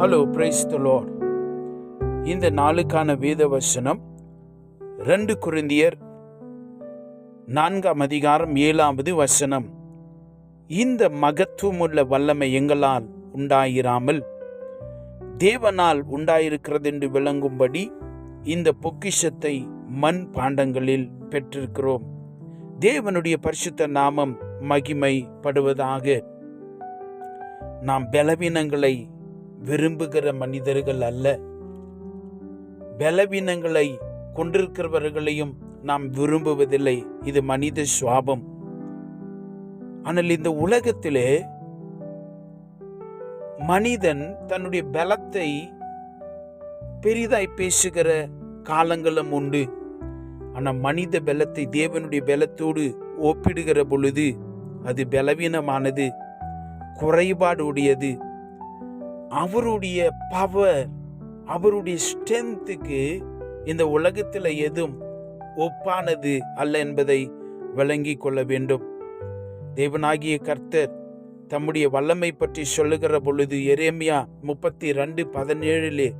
Hello praise the Lord இந்த நாளுக்கான வேத வசனம் ரெண்டு குருந்தியர் நான்காம் அதிகாரம் ஏழாவது வசனம். இந்த மகத்துவமுள்ள வல்லமை எங்களால் உண்டாயிராமல் தேவனால் உண்டாயிருக்கிறது என்று விளங்கும்படி இந்த பொக்கிஷத்தை மண் பாண்டங்களில் பெற்றிருக்கிறோம். தேவனுடைய பரிசுத்த நாமம் மகிமைப்படுவதாக. நாம் பலவீனங்களை விரும்புகிற மனிதர்கள் அல்ல. பலவீனங்களை கொண்டிருக்கிறவர்களையும் நாம் விரும்புவதில்லை. இது மனித சுவாபம். ஆனால் இந்த உலகத்திலே மனிதன் தன்னுடைய பலத்தை பெரிதாய் பேசுகிற காலங்களும் உண்டு. ஆனால் மனித பலத்தை தேவனுடைய பலத்தோடு ஒப்பிடுகிற பொழுது அது பலவீனமானது குறைபாடு உடையது அவருடைய பவர் அவருடைய ஸ்ட்ரென்த்துக்கு இந்த உலகத்தில் எதுவும் ஒப்பானது அல்ல என்பதை விளங்கி கொள்ள வேண்டும். தேவனாகிய கர்த்தர் தம்முடைய வல்லமை பற்றி சொல்லுகிற பொழுது எரேமியா முப்பத்தி ரெண்டு பதினேழிலே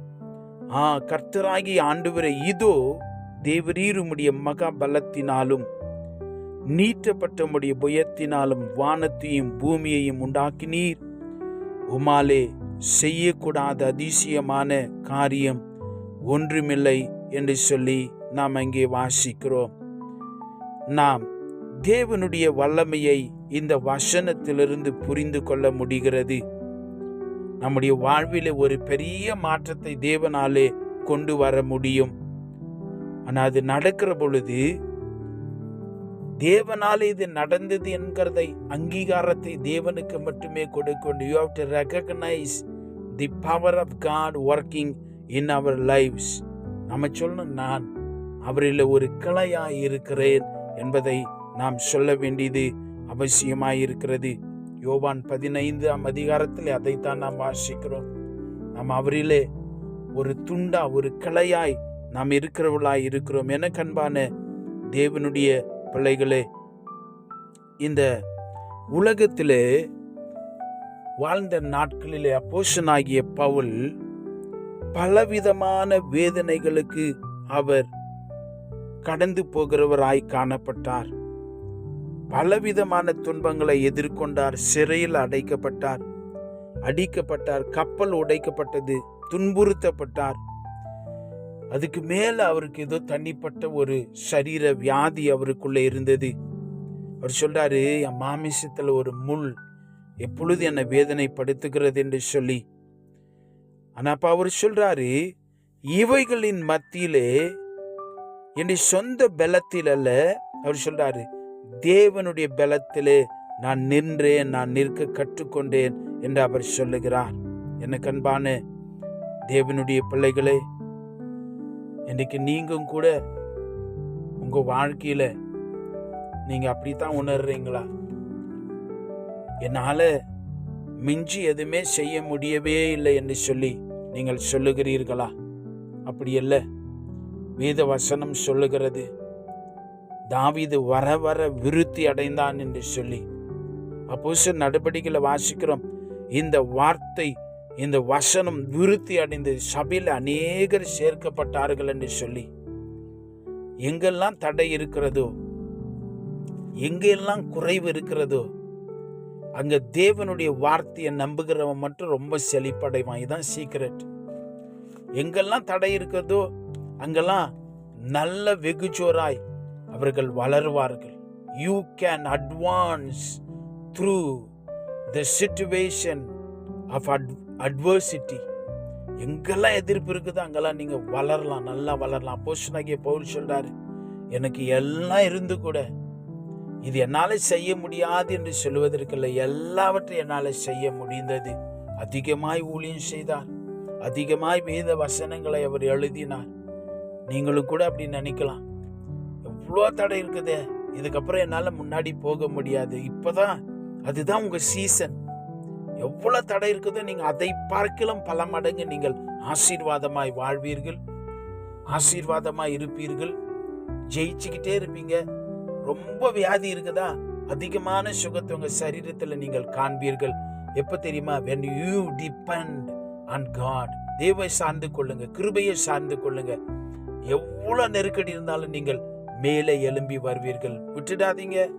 ஆ கர்த்தராகிய ஆண்டுவரை இதோ தேவரீருமுடைய மகா பலத்தினாலும் நீட்டப்பட்டமுடைய புயத்தினாலும் வானத்தையும் பூமியையும் உண்டாக்கினீர். உமாலே செய்யக்கூடாத அதிசயமான காரியம் ஒன்றுமில்லை என்று சொல்லி நாம் அங்கே வாசிக்கிறோம். நாம் தேவனுடைய வல்லமையை இந்த வசனத்திலிருந்து புரிந்து கொள்ள முடிகிறது. நம்முடைய வாழ்வில் ஒரு பெரிய மாற்றத்தை தேவனாலே கொண்டு வர முடியும். ஆனால் அது நடக்கிற பொழுது தேவனால் இது நடந்தது என்கிறதை அங்கீகாரத்தை தேவனுக்கு மட்டுமே கொடுக்கணும். You have to recognise the power of God working in our lifes நம்ம சொல்லணும் நான் அவரில் ஒரு கிளையாய் இருக்கிறேன் என்பதை நாம் சொல்ல வேண்டியது அவசியமாய் இருக்கிறது. யோவான் பதினைந்தாம் அதிகாரத்தில் அதைத்தான் நாம் வாசிக்கிறோம். நாம் அவரிலே ஒரு துண்டா ஒரு கிளையாய் நாம் இருக்கிறவர்களாய் இருக்கிறோம். என கண்பான தேவனுடைய பிள்ளைகளே இந்த உலகத்திலே வாழ்ந்த நாட்களிலே அப்போஷனாகிய பவுல் பலவிதமான வேதனைகளுக்கு அவர் கடந்து போகிறவராய் காணப்பட்டார். பலவிதமான துன்பங்களை எதிர்கொண்டார் சிறையில் அடைக்கப்பட்டார் அடிக்கப்பட்டார் கப்பல் உடைக்கப்பட்டது துன்புறுத்தப்பட்டார். அதுக்கு மேல அவருக்கு ஏதோ தனிப்பட்ட ஒரு சரீர வியாதி அவருக்குள்ள இருந்தது. அவர் சொல்றாரு என் மாமிசத்துல ஒரு முள் எப்பொழுது என்னை வேதனைப்படுத்துகிறது? என்று சொல்லி. ஆனா அப்ப அவர் சொல்றாரு இவைகளின் மத்தியிலே என்னுடைய சொந்த பலத்தில் அல்ல அவர் சொல்றாரு தேவனுடைய பலத்திலே நான் நின்றேன் நான் நிற்க கற்றுக்கொண்டேன் என்று அவர் சொல்லுகிறார். என்ன கண்பான தேவனுடைய பிள்ளைகளே இன்றைக்கு நீங்களும் கூட உங்கள் வாழ்க்கையில் நீங்கள் அப்படித்தான் உணர்றீங்களா? என்னால் மிஞ்சி எதுவுமே செய்ய முடியவே இல்லை என்று சொல்லி நீங்கள் சொல்லுகிறீர்களா? அப்படி இல்லை வேத வசனம் சொல்லுகிறது தாவிது வர வர விருத்தி அடைந்தான் என்று சொல்லி. அப்போ நடவடிக்கையில் வாசிக்கிறோம். இந்த வார்த்தை இந்த வசனம் விருத்தி அடைந்து சபையில் அநேகர் சேர்க்கப்பட்டார்கள் என்று சொல்லி எங்கெல்லாம் தடை இருக்கிறதோ எங்கெல்லாம் குறைவு இருக்கிறதோ அங்க தேவனுடைய வார்த்தையை நம்புகிறவன் மட்டும் ரொம்ப செழிப்படைவான். இதுதான் சீக்ரெட் எங்கெல்லாம் தடை இருக்கிறதோ அங்கெல்லாம் நல்ல வெகுஜோராய் அவர்கள் வளருவார்கள். You can advance through the situation of at adversity எங்கெல்லாம் எதிர்ப்பு இருக்குதோ அங்கெல்லாம் நீங்கள் வளரலாம் நல்லா வளரலாம். போஷனாகிய பவுல் சொல்கிறாரு எனக்கு எல்லாம் இருந்து கூட இது என்னால் செய்ய முடியாது என்று சொல்வதற்கில்லை எல்லாவற்றையும் என்னால் செய்ய முடிந்தது. அதிகமாய் ஊழியம் செய்தார். அதிகமாய் வேத வசனங்களை அவர் எழுதினார். நீங்களும் கூட அப்படி நினைக்கலாம். எவ்வளோ தடை இருக்குதே. இதுக்கப்புறம் என்னால் முன்னாடி போக முடியாது. இப்போதான் அதுதான் உங்கள் சீசன் எவ்வளோ தடை இருக்குதோ நீங்கள் அதை பார்க்கலாம் பல மடங்கு நீங்கள் ஆசீர்வாதமாய் வாழ்வீர்கள். ஆசீர்வாதமாய் இருப்பீர்கள். ஜெயிச்சுக்கிட்டே இருப்பீங்க. ரொம்ப வியாதி இருக்குதா? அதிகமான சுகத்தை உங்க சரீரத்தில் நீங்கள் காண்பீர்கள். எப்ப தெரியுமா? When you depend and God தேவை சார்ந்து கொள்ளுங்க. கிருபையை சார்ந்து கொள்ளுங்க. எவ்வளவு நெருக்கடி இருந்தாலும் நீங்கள் மேலே எழும்பி வருவீர்கள். விட்டுடாதீங்க.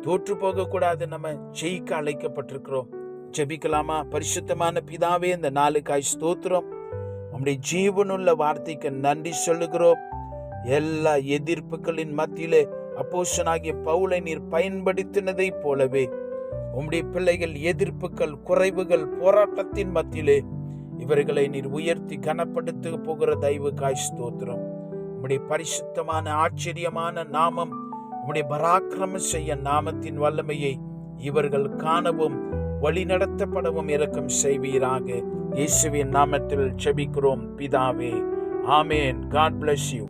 தோற்று போக கூடாது நம்ம ஜெயிக்க அழைக்கப்பட்டிருக்கிறோம். ஜெபிக்கலாமா? பரிசுத்தமான பிதாவே இந்த நாளுக்காய் ஸ்தோத்திரம். நம்முடைய ஜீவனுள்ள வார்த்தைக்கு நன்றி சொல்லுகிறோம். எல்லா எதிர்ப்புகளின் மத்தியிலே அப்போஷனாகிய பவுலை நீர் பயன்படுத்தினதை போலவே உம்முடைய பிள்ளைகள் எதிர்ப்புகள் குறைவுகள் போராட்டத்தின் மத்தியிலே இவர்களை நீர் உயர்த்தி கனப்படுத்த போகிற தயவுக்காய் ஸ்தோத்திரம். உம்முடைய பரிசுத்தமான ஆச்சரியமான நாமம் உம்முடைய பராக்கிரம செய்ய நாமத்தின் வல்லமையை இவர்கள் காணவும் வழிநடத்தப்படவும் இரக்கம் செய்வீராக. இயேசுவின் நாமத்தில் செபிக்கிறோம் பிதாவே. ஆமேன். God bless you